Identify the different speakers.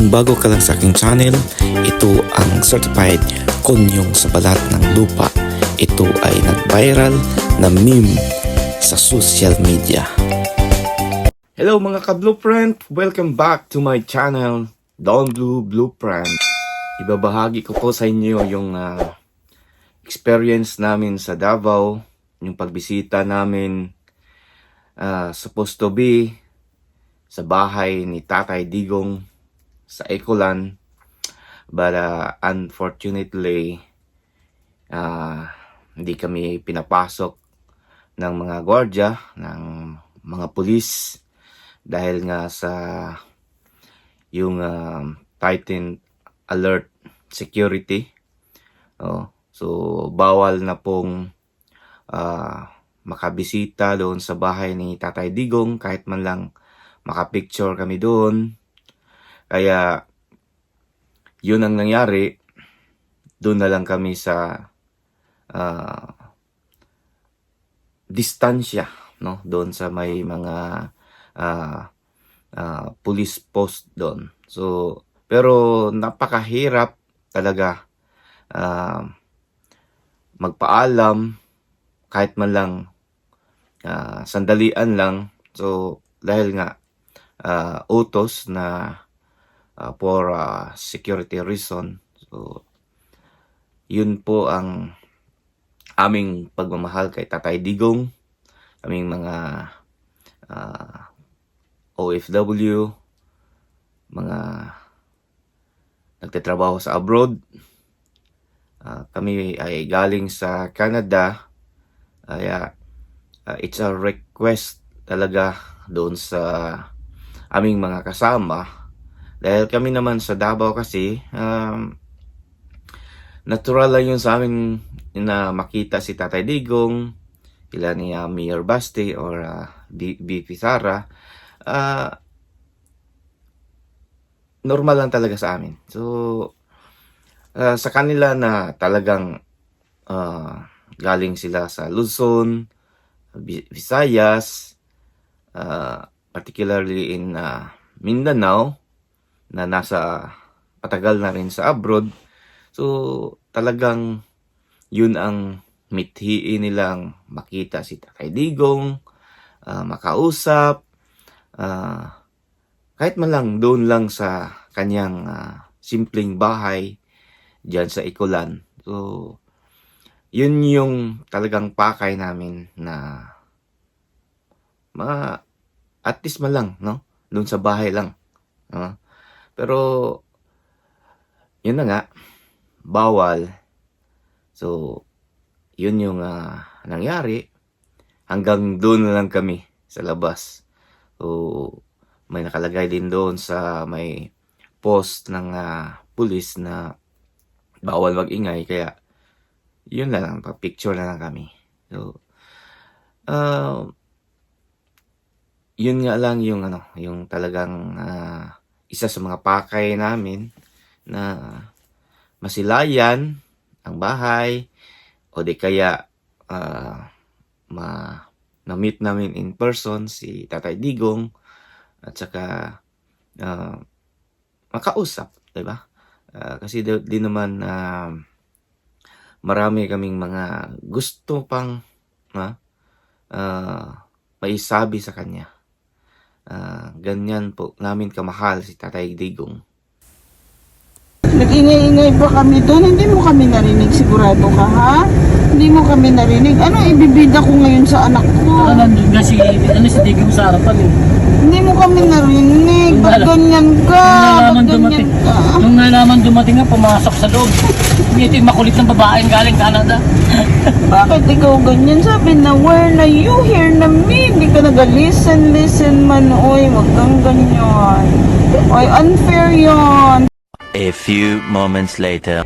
Speaker 1: Kung bago ka lang sa aking channel, ito ang certified konyong sa balat ng lupa. Ito ay nag-viral na meme sa social media. Hello mga ka-blueprint! Welcome back to my channel, Don Blue Blueprint. Ibabahagi ko po sa inyo yung ah, experience namin sa Davao, yung pagbisita namin ah, supposed to be sa bahay ni Tatay Digong sa Ecolan. But uh, unfortunately, uh, hindi kami pinapasok ng mga gwardya, ng mga pulis dahil nga sa yung um, Titan Alert Security. Oh, so bawal na pong uh, makabisita doon sa bahay ni Tatay Digong kahit man lang makapicture kami doon. Kaya yun ang nangyari. Doon na lang kami sa ah, distansya, no? Doon sa may mga ah, ah, police post doon. So, pero napakahirap talaga ah, magpaalam kahit man lang ah, sandalian lang. So, dahil nga ah, utos na ah, for ah, security reason. So, yun po ang aming pagmamahal kay Tatay Digong, aming mga ah, OFW, mga nagtatrabaho sa abroad. Ah, kami ay galing sa Canada. Kaya ah, it's a request talaga doon sa aming mga kasama. Dahil kami naman sa Davao kasi, um, natural lang yun sa amin na makita si Tatay Digong, kila ni uh, Mayor Basti or uh, B. B. Pizarra. Ah, normal lang talaga sa amin. So, ah, sa kanila na talagang ah, galing sila sa Luzon, Visayas, ah, particularly in ah, Mindanao, na nasa patagal na rin sa abroad. So, talagang yun ang mithiin nilang makita si Tatay Digong, ah, makausap, ah, kahit man lang doon lang sa kanyang ah, simpleng bahay diyan sa Ikulan. So, yun yung talagang pakay namin na mga at least man lang, no? Doon sa bahay lang. no? Pero, yun na nga, bawal. So, yun yung ah, nangyari. Hanggang doon lang kami sa labas. So, may nakalagay din doon sa may post ng ah, pulis na bawal mag-ingay. Kaya, yun na lang, picture na lang kami. So, ah, yun nga lang yung ano, yung talagang ah, isa sa mga pakay namin na masilayan ang bahay o di kaya ah, ma na-meet namin in person si Tatay Digong at saka ah, makausap, 'di ba? Ah, kasi di, di naman ah, marami kaming mga gusto pang ha, ah, maisabi sa kanya. Ah, ganyan po namin kamahal si Tatay Digong.
Speaker 2: Nag-ingay-ingay pa kami doon, hindi mo kami narinig, sigurado ka ha? Hindi mo kami narinig. Ano ibibida ko ngayon sa anak ko?
Speaker 3: Ano nandun nga si, ano si Digong sa harapan eh.
Speaker 2: Hindi mo kami narinig. Ba't
Speaker 3: Wala.
Speaker 2: ganyan ka?
Speaker 3: Nung
Speaker 2: Ba't
Speaker 3: nalaman
Speaker 2: ganyan
Speaker 3: dumating,
Speaker 2: ka?
Speaker 3: nung nalaman dumating nga, pumasok sa loob. Ito yung makulit ng babaeng galing Canada.
Speaker 2: Bakit ikaw ganyan? Sabi na, where na you? Here na me. Hindi ka nag-listen, listen man. Oy, wag kang ganyan. Oy, unfair yon.
Speaker 4: A few moments later.